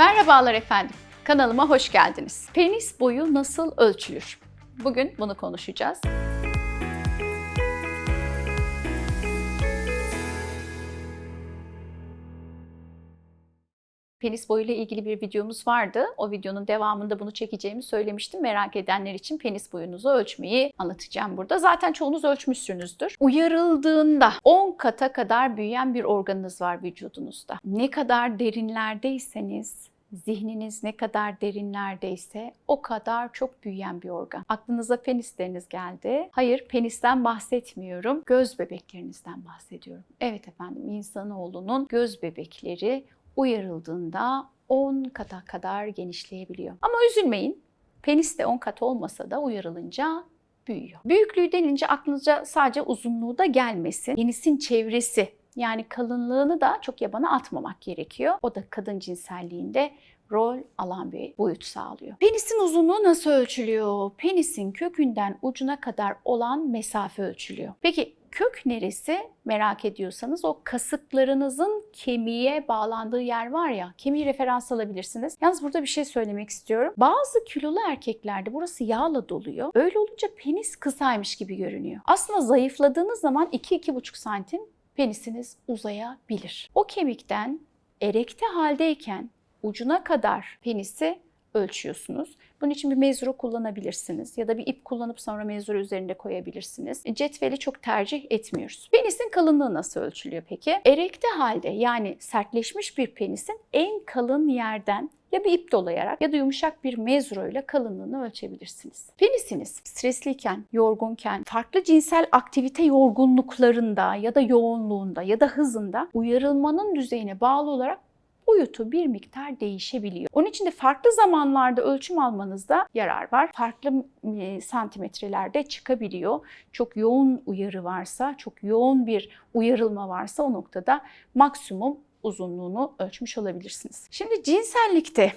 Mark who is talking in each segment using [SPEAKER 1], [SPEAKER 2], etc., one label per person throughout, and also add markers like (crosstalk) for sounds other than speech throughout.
[SPEAKER 1] Merhabalar efendim. Kanalıma hoş geldiniz. Penis boyu nasıl ölçülür? Bugün bunu konuşacağız. Penis boyuyla ilgili bir videomuz vardı. O videonun devamında bunu çekeceğimi söylemiştim. Merak edenler için penis boyunuzu ölçmeyi anlatacağım burada. Zaten çoğunuz ölçmüşsünüzdür. Uyarıldığında 10 kata kadar büyüyen bir organınız var vücudunuzda. Ne kadar derinlerdeyseniz zihniniz ne kadar derinlerdeyse o kadar çok büyüyen bir organ. Aklınıza penisleriniz geldi. Hayır, penisten bahsetmiyorum. Göz bebeklerinizden bahsediyorum. Evet efendim, insanoğlunun göz bebekleri uyarıldığında 10 kata kadar genişleyebiliyor. Ama üzülmeyin. Penis de 10 kat olmasa da uyarılınca büyüyor. Büyüklüğü denince aklınıza sadece uzunluğu da gelmesin. Penisin çevresi yani kalınlığını da çok yabana atmamak gerekiyor. O da kadın cinselliğinde rol alan bir boyut sağlıyor. Penisin uzunluğu nasıl ölçülüyor? Penisin kökünden ucuna kadar olan mesafe ölçülüyor. Peki kök neresi merak ediyorsanız o kasıklarınızın kemiğe bağlandığı yer var ya kemiği referans alabilirsiniz. Yalnız burada bir şey söylemek istiyorum. Bazı kilolu erkeklerde burası yağla doluyor. Öyle olunca penis kısaymış gibi görünüyor. Aslında zayıfladığınız zaman 2-2,5 santim penisiniz uzayabilir. O kemikten erekte haldeyken ucuna kadar penisi ölçüyorsunuz. Bunun için bir mezuro kullanabilirsiniz ya da bir ip kullanıp sonra mezuro üzerinde koyabilirsiniz. Cetveli çok tercih etmiyoruz. Penisin kalınlığı nasıl ölçülüyor peki? Erekte halde yani sertleşmiş bir penisin en kalın yerden ya bir ip dolayarak ya da yumuşak bir mezuro ile kalınlığını ölçebilirsiniz. Penisiniz stresliyken, yorgunken, farklı cinsel aktivite yorgunluklarında ya da yoğunluğunda ya da hızında uyarılmanın düzeyine bağlı olarak boyutu bir miktar değişebiliyor. Onun için de farklı zamanlarda ölçüm almanızda yarar var. Farklı e, santimetrelerde çıkabiliyor. Çok yoğun uyarı varsa, çok yoğun bir uyarılma varsa o noktada maksimum uzunluğunu ölçmüş olabilirsiniz. Şimdi cinsellikte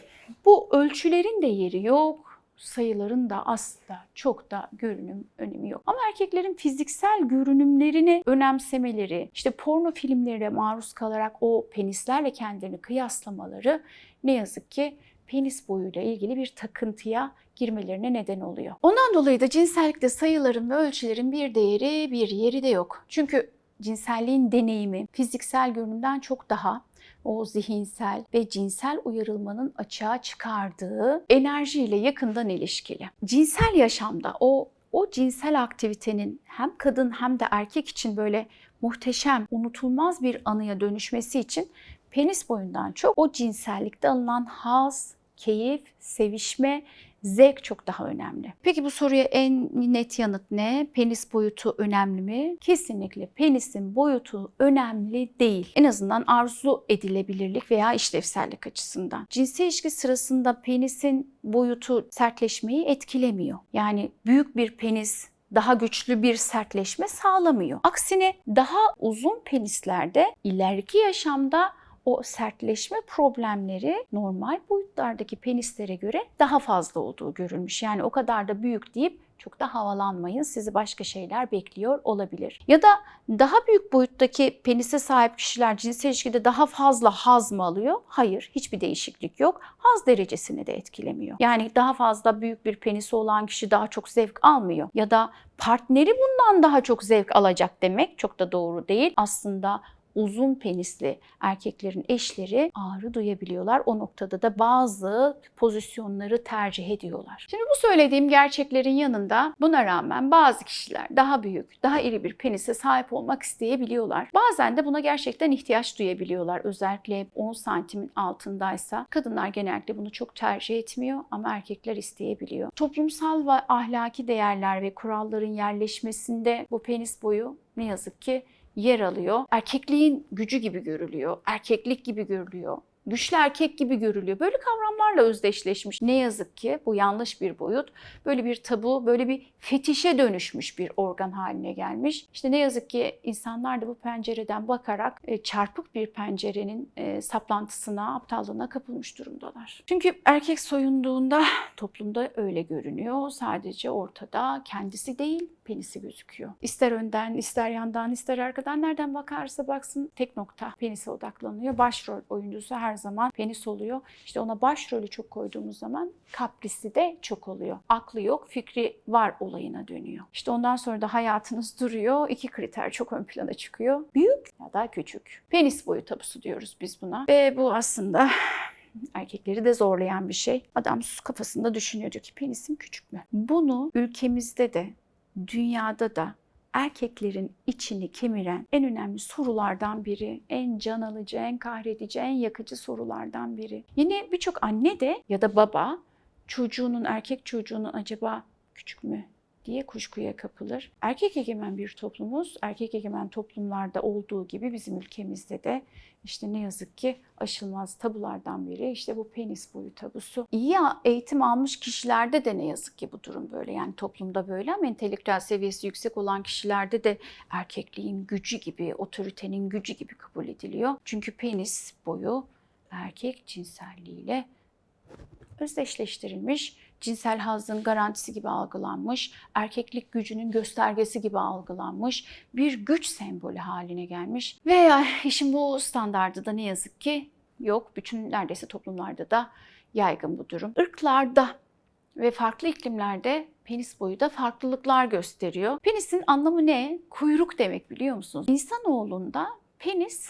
[SPEAKER 1] bu ölçülerin de yeri yok sayıların da aslında çok da görünüm önemi yok. Ama erkeklerin fiziksel görünümlerini önemsemeleri, işte porno filmlerine maruz kalarak o penislerle kendilerini kıyaslamaları ne yazık ki penis boyuyla ilgili bir takıntıya girmelerine neden oluyor. Ondan dolayı da cinsellikte sayıların ve ölçülerin bir değeri, bir yeri de yok. Çünkü cinselliğin deneyimi fiziksel görünümden çok daha o zihinsel ve cinsel uyarılmanın açığa çıkardığı enerjiyle yakından ilişkili. Cinsel yaşamda o o cinsel aktivitenin hem kadın hem de erkek için böyle muhteşem, unutulmaz bir anıya dönüşmesi için penis boyundan çok o cinsellikte alınan haz, keyif, sevişme zevk çok daha önemli. Peki bu soruya en net yanıt ne? Penis boyutu önemli mi? Kesinlikle penisin boyutu önemli değil. En azından arzu edilebilirlik veya işlevsellik açısından. Cinsel ilişki sırasında penisin boyutu sertleşmeyi etkilemiyor. Yani büyük bir penis daha güçlü bir sertleşme sağlamıyor. Aksine daha uzun penislerde ileriki yaşamda o sertleşme problemleri normal boyutlardaki penislere göre daha fazla olduğu görülmüş. Yani o kadar da büyük deyip çok da havalanmayın. Sizi başka şeyler bekliyor olabilir. Ya da daha büyük boyuttaki penise sahip kişiler cinsel ilişkide daha fazla haz mı alıyor? Hayır, hiçbir değişiklik yok. Haz derecesini de etkilemiyor. Yani daha fazla büyük bir penisi olan kişi daha çok zevk almıyor. Ya da partneri bundan daha çok zevk alacak demek çok da doğru değil. Aslında uzun penisli erkeklerin eşleri ağrı duyabiliyorlar. O noktada da bazı pozisyonları tercih ediyorlar. Şimdi bu söylediğim gerçeklerin yanında buna rağmen bazı kişiler daha büyük, daha iri bir penise sahip olmak isteyebiliyorlar. Bazen de buna gerçekten ihtiyaç duyabiliyorlar. Özellikle 10 santimin altındaysa kadınlar genellikle bunu çok tercih etmiyor ama erkekler isteyebiliyor. Toplumsal ve ahlaki değerler ve kuralların yerleşmesinde bu penis boyu ne yazık ki yer alıyor. Erkekliğin gücü gibi görülüyor. Erkeklik gibi görülüyor. Güçlü erkek gibi görülüyor. Böyle kavramlarla özdeşleşmiş. Ne yazık ki bu yanlış bir boyut. Böyle bir tabu, böyle bir fetişe dönüşmüş bir organ haline gelmiş. İşte ne yazık ki insanlar da bu pencereden bakarak e, çarpık bir pencerenin e, saplantısına, aptallığına kapılmış durumdalar. Çünkü erkek soyunduğunda toplumda öyle görünüyor. Sadece ortada kendisi değil, penisi gözüküyor. İster önden, ister yandan, ister arkadan nereden bakarsa baksın tek nokta penise odaklanıyor. Başrol oyuncusu her zaman penis oluyor. İşte ona başrolü çok koyduğumuz zaman kaprisi de çok oluyor. Aklı yok, fikri var olayına dönüyor. İşte ondan sonra da hayatınız duruyor. İki kriter çok ön plana çıkıyor. Büyük ya da küçük. Penis boyu tabusu diyoruz biz buna. Ve bu aslında erkekleri de zorlayan bir şey. Adam sus kafasında düşünüyor diyor ki penisim küçük mü? Bunu ülkemizde de dünyada da erkeklerin içini kemiren en önemli sorulardan biri, en can alıcı, en kahredici, en yakıcı sorulardan biri. Yine birçok anne de ya da baba çocuğunun, erkek çocuğunun acaba küçük mü diye kuşkuya kapılır. Erkek egemen bir toplumuz, erkek egemen toplumlarda olduğu gibi bizim ülkemizde de işte ne yazık ki aşılmaz tabulardan biri işte bu penis boyu tabusu. İyi eğitim almış kişilerde de ne yazık ki bu durum böyle. Yani toplumda böyle ama entelektüel seviyesi yüksek olan kişilerde de erkekliğin gücü gibi, otoritenin gücü gibi kabul ediliyor. Çünkü penis boyu erkek cinselliğiyle özdeşleştirilmiş, cinsel hazın garantisi gibi algılanmış, erkeklik gücünün göstergesi gibi algılanmış, bir güç sembolü haline gelmiş. Ve işin bu standardı da ne yazık ki yok. Bütün neredeyse toplumlarda da yaygın bu durum. Irklarda ve farklı iklimlerde penis boyu da farklılıklar gösteriyor. Penisin anlamı ne? Kuyruk demek biliyor musunuz? İnsanoğlunda penis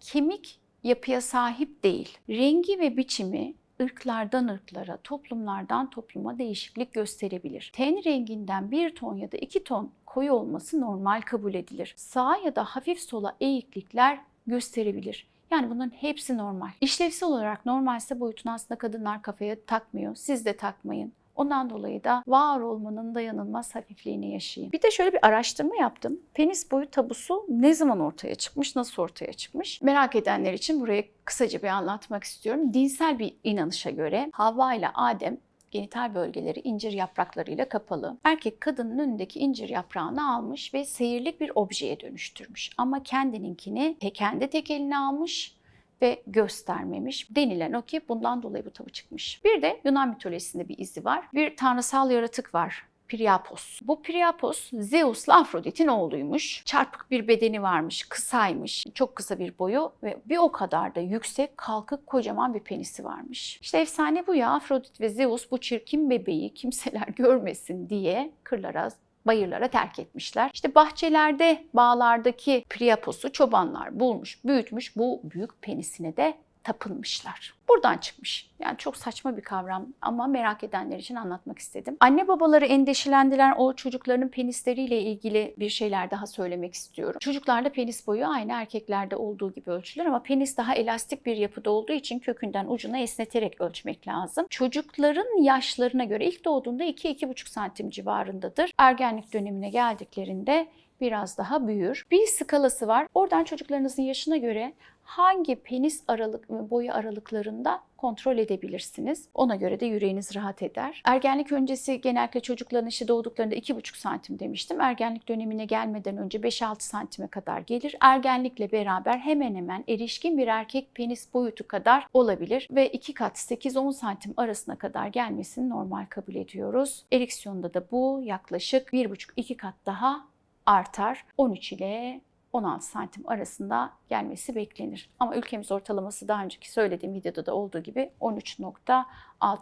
[SPEAKER 1] kemik yapıya sahip değil. Rengi ve biçimi ırklardan ırklara, toplumlardan topluma değişiklik gösterebilir. Ten renginden bir ton ya da iki ton koyu olması normal kabul edilir. Sağa ya da hafif sola eğiklikler gösterebilir. Yani bunların hepsi normal. İşlevsel olarak normalse boyutunu aslında kadınlar kafaya takmıyor. Siz de takmayın. Ondan dolayı da var olmanın dayanılmaz hafifliğini yaşayın. Bir de şöyle bir araştırma yaptım. Penis boyu tabusu ne zaman ortaya çıkmış, nasıl ortaya çıkmış? Merak edenler için buraya kısaca bir anlatmak istiyorum. Dinsel bir inanışa göre Havva ile Adem genital bölgeleri incir yapraklarıyla kapalı. Erkek kadının önündeki incir yaprağını almış ve seyirlik bir objeye dönüştürmüş. Ama kendininkini kendi tek eline almış ve göstermemiş. Denilen o ki bundan dolayı bu tabu çıkmış. Bir de Yunan mitolojisinde bir izi var. Bir tanrısal yaratık var. Priapos. Bu Priapos Zeus'la Afrodit'in oğluymuş. Çarpık bir bedeni varmış, kısaymış, çok kısa bir boyu ve bir o kadar da yüksek, kalkık, kocaman bir penisi varmış. İşte efsane bu ya Afrodit ve Zeus bu çirkin bebeği kimseler (laughs) görmesin diye kırlara bayırlara terk etmişler. İşte bahçelerde, bağlardaki Priapos'u çobanlar bulmuş, büyütmüş. Bu büyük penisine de tapınmışlar. Buradan çıkmış. Yani çok saçma bir kavram ama merak edenler için anlatmak istedim. Anne babaları endişelendiren o çocukların penisleriyle ilgili bir şeyler daha söylemek istiyorum. Çocuklarda penis boyu aynı erkeklerde olduğu gibi ölçülür ama penis daha elastik bir yapıda olduğu için kökünden ucuna esneterek ölçmek lazım. Çocukların yaşlarına göre ilk doğduğunda 2-2,5 santim civarındadır. Ergenlik dönemine geldiklerinde biraz daha büyür. Bir skalası var. Oradan çocuklarınızın yaşına göre hangi penis aralık boyu aralıklarında kontrol edebilirsiniz. Ona göre de yüreğiniz rahat eder. Ergenlik öncesi genellikle çocukların işte doğduklarında 2,5 santim demiştim. Ergenlik dönemine gelmeden önce 5-6 santime kadar gelir. Ergenlikle beraber hemen hemen erişkin bir erkek penis boyutu kadar olabilir ve 2 kat 8-10 santim arasına kadar gelmesini normal kabul ediyoruz. Ereksiyonda da bu yaklaşık 1,5-2 kat daha artar. 13 ile 16 santim arasında gelmesi beklenir. Ama ülkemiz ortalaması daha önceki söylediğim videoda da olduğu gibi 13.6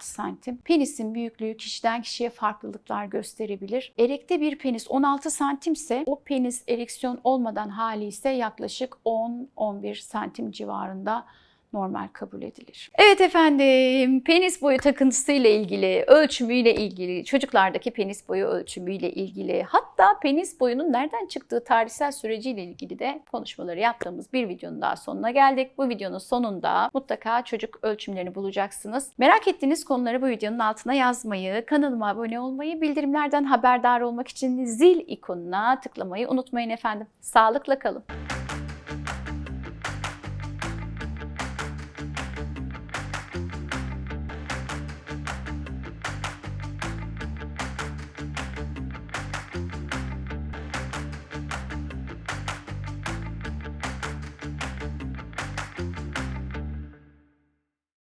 [SPEAKER 1] santim. Penisin büyüklüğü kişiden kişiye farklılıklar gösterebilir. Erekte bir penis 16 santimse o penis ereksiyon olmadan hali ise yaklaşık 10-11 santim civarında normal kabul edilir. Evet efendim, penis boyu takıntısı ile ilgili, ölçümüyle ilgili, çocuklardaki penis boyu ölçümüyle ilgili, hatta penis boyunun nereden çıktığı tarihsel süreciyle ilgili de konuşmaları yaptığımız bir videonun daha sonuna geldik. Bu videonun sonunda mutlaka çocuk ölçümlerini bulacaksınız. Merak ettiğiniz konuları bu videonun altına yazmayı, kanalıma abone olmayı, bildirimlerden haberdar olmak için zil ikonuna tıklamayı unutmayın efendim. Sağlıkla kalın.